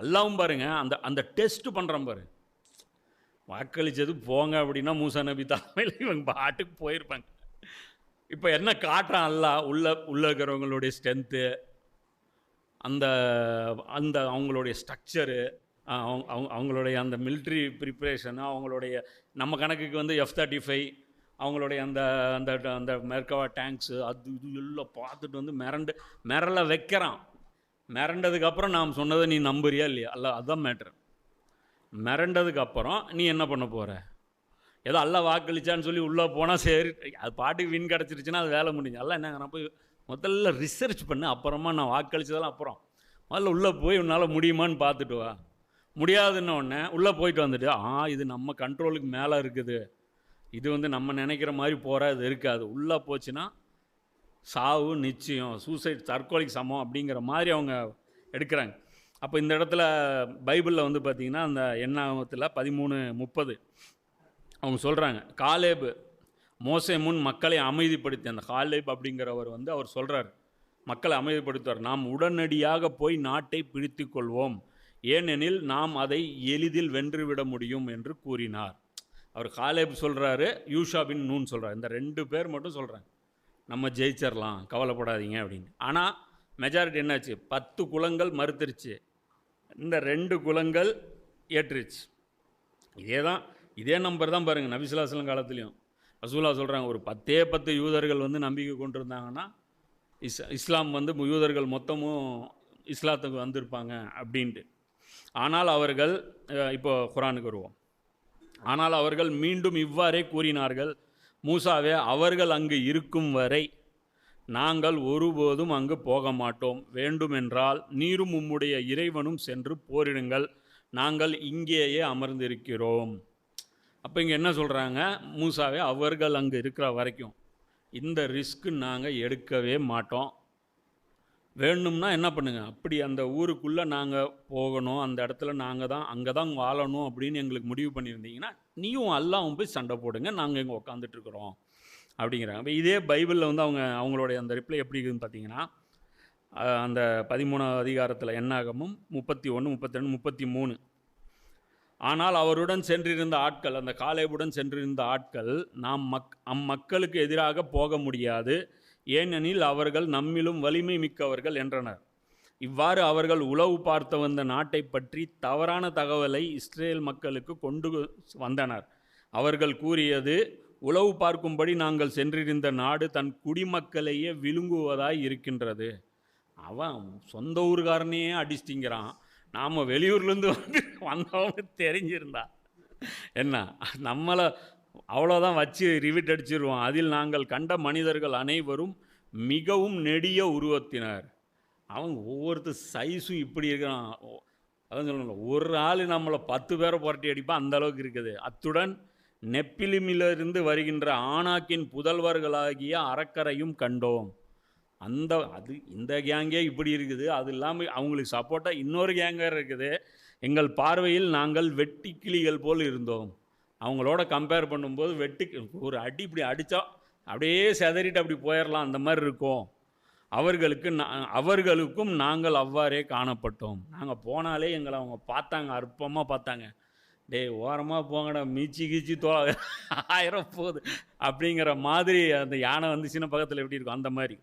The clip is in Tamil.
அல்லாவும் பாருங்கள் அந்த அந்த டெஸ்ட் பண்ணுறான் பாரு. வாக்களித்தது போங்க அப்படின்னா மூசா நபி தலைமையில் இவங்க பாட்டுக்கு போயிருப்பாங்க. இப்போ என்ன காட்டுறான் அல்லா உள்ள உள்ள இருக்கிறவங்களுடைய ஸ்ட்ரென்த்து அந்த அந்த அவங்களுடைய ஸ்ட்ரக்சரு அவங்க அவங்க- அவங்களுடைய அந்த மிலிட்ரி ப்ரிப்ரேஷன் அவங்களுடைய நம்ம கணக்குக்கு வந்து எஃப் தேர்ட்டி ஃபைவ் அவங்களுடைய அந்த அந்த அந்த மெர்கவா டேங்க்ஸு அது இது எல்லாம் பார்த்துட்டு வந்து மிரண்டு மிரல வைக்கிறான். மிரண்டதுக்கப்புறம் நாம் சொன்னதை நீ நம்புறியா இல்லையா? அல்ல அதுதான் மேட்ரு மிரண்டதுக்கு அப்புறம் நீ என்ன பண்ண போகிற ஏதோ அல்ல வாக்களிச்சான்னு சொல்லி உள்ளே போனால் சரி அது பாட்டுக்கு வின் கிடச்சிருச்சுன்னா அது வேலை முடிஞ்சு. அல்ல என்ன நான் போய் முதல்ல ரிசர்ச் பண்ணு அப்புறமா நான் வாக்களிச்சதெல்லாம் அப்புறம். முதல்ல உள்ளே போய் உன்னால் முடியுமான்னு பார்த்துட்டு வா. முடியாதுன்ன உடனே உள்ளே போயிட்டு வந்துட்டு ஆ இது நம்ம கண்ட்ரோலுக்கு மேலே இருக்குது. இது வந்து நம்ம நினைக்கிற மாதிரி போகிற இது இருக்காது. உள்ளே போச்சுன்னா சாவு நிச்சயம் சூசைட் தற்கொலைக்கு சமம் அப்படிங்கிற மாதிரி அவங்க எடுக்கிறாங்க. அப்போ இந்த இடத்துல பைபிளில் வந்து பார்த்திங்கன்னா அந்த எண்ணாகத்தில் பதிமூணு முப்பது அவங்க சொல்கிறாங்க காலேபு மோசை முன் மக்களை அமைதிப்படுத்தி அந்த காலேப் அப்படிங்கிறவர் வந்து அவர் சொல்கிறார் மக்களை அமைதிப்படுத்துவார். நாம் உடனடியாக போய் நாட்டை பிடித்து கொள்வோம். ஏனெனில் நாம் அதை எளிதில் வென்றுவிட முடியும் என்று கூறினார். அவர் காலேப் சொல்கிறாரு யூஷாபின் நூன் சொல்கிறார் இந்த ரெண்டு பேர் மட்டும் சொல்கிறாங்க நம்ம ஜெயிச்சிடலாம் கவலைப்படாதீங்க அப்படின்னு. ஆனால் மெஜாரிட்டி என்னாச்சு? பத்து குலங்கள் மறுத்துருச்சு. இந்த ரெண்டு குலங்கள் ஏற்றுச்சு இதே தான் இதே நம்பர் தான் பாருங்கள் நபிசுலாசலம் காலத்துலேயும். ரசூலா சொல்கிறாங்க ஒரு பத்தே பத்து யூதர்கள் வந்து நம்பிக்கை கொண்டு இருந்தாங்கன்னா இஸ் இஸ்லாம் வந்து யூதர்கள் மொத்தமும் இஸ்லாத்துக்கு வந்திருப்பாங்க அப்படின்ட்டு. ஆனால் அவர்கள் இப்போ குரானுக்கு வருவோம். ஆனால் அவர்கள் மீண்டும் இவ்வாறே கூறினார்கள் மூசாவே அவர்கள் அங்கு இருக்கும் வரை நாங்கள் ஒருபோதும் அங்கு போக மாட்டோம். வேண்டுமென்றால் நீரும் உம்முடைய இறைவனும் சென்று போரிடுங்கள். நாங்கள் இங்கேயே அமர்ந்திருக்கிறோம். அப்போ இங்கே என்ன சொல்கிறாங்க மூசாவே அவர்கள் அங்கே இருக்கிற வரைக்கும் இந்த ரிஸ்க்கு நாங்கள் எடுக்கவே மாட்டோம். வேணும்னா என்ன பண்ணுங்கள் அப்படி அந்த ஊருக்குள்ளே நாங்கள் போகணும். அந்த இடத்துல நாங்கள் தான் அங்கே தான் வாழணும் அப்படின்னு எங்களுக்கு முடிவு பண்ணியிருந்தீங்கன்னா நீயும் அல்லாவும் போய் சண்டை போடுங்க. நாங்கள் இங்கே உட்காந்துட்ருக்குறோம் அப்படிங்கிறாங்க. இப்போ இதே பைபிளில் வந்து அவங்க அவங்களுடைய அந்த ரிப்ளை எப்படி இருக்குதுன்னு பார்த்தீங்கன்னா அந்த பதிமூணாவது அதிகாரத்தில் என்னாகமும் முப்பத்தி ஒன்று முப்பத்தி ரெண்டு முப்பத்தி மூணு ஆனால் அவருடன் சென்றிருந்த ஆட்கள் அந்த காலேபுடன் சென்றிருந்த ஆட்கள் நாம் மக் அம்மக்களுக்கு எதிராக போக முடியாது. ஏனெனில் அவர்கள் நம்மிலும் வலிமை மிக்கவர்கள் என்றனர். இவ்வாறு அவர்கள் உளவு பார்த்து வந்த நாட்டை பற்றி தவறான தகவலை இஸ்ரேல் மக்களுக்கு கொண்டு வந்தனர். அவர்கள் கூறியது உளவு பார்க்கும்படி நாங்கள் சென்றிருந்த நாடு தன் குடிமக்களையே விழுங்குவதாய் இருக்கின்றது. அவன் சொந்த ஊர்காரனையே அடிச்சிட்டிங்கிறான். நாம் வெளியூர்லேருந்து வந்து வந்தவனு தெரிஞ்சிருந்தா. என்ன? நம்மளை அவ்வளோதான் வச்சு ரிவிட் அடிச்சிருவோம். அதில் நாங்கள் கண்ட மனிதர்கள் அனைவரும் மிகவும் நெடிய உருவத்தினர். அவங்க ஒவ்வொருத்தர் சைஸும் இப்படி இருக்கிறான். அதான் சொல்லணும் ஒரு ஆள் நம்மளை பத்து பேரை புரட்டி அடிப்பா அந்த அளவுக்கு இருக்குது. அத்துடன் நெப்பிலிமிலிருந்து வருகின்ற ஆணாக்கின் புதல்வர்களாகிய அறக்கரையும் கண்டோம். அந்த அது இந்த கேங்கே இப்படி இருக்குது. அது இல்லாமல் அவங்களுக்கு சப்போர்ட்டாக இன்னொரு கேங்கர் இருக்குது. எங்கள் பார்வையில் நாங்கள் வெட்டி கிளிகள் போல் இருந்தோம். அவங்களோட கம்பேர் பண்ணும்போது வெட்டு ஒரு அடி இப்படி அடித்தா அப்படியே செதறிட்டு அப்படி போயிடலாம் அந்த மாதிரி இருக்கும். அவர்களுக்கு நா- அவர்களுக்கும் நாங்கள் அவ்வாறே காணப்பட்டோம். நாங்கள் போனாலே எங்களை அவங்க பார்த்தாங்க அற்பமாக பார்த்தாங்க. டேய் ஓரமாக போங்கடா மீச்சி கீச்சி தோ ஆயிரம் போகுது. அப்படிங்கிற மாதிரி அந்த யானை வந்துச்சுன்னா பக்கத்தில் எப்படி இருக்கும் அந்த மாதிரி.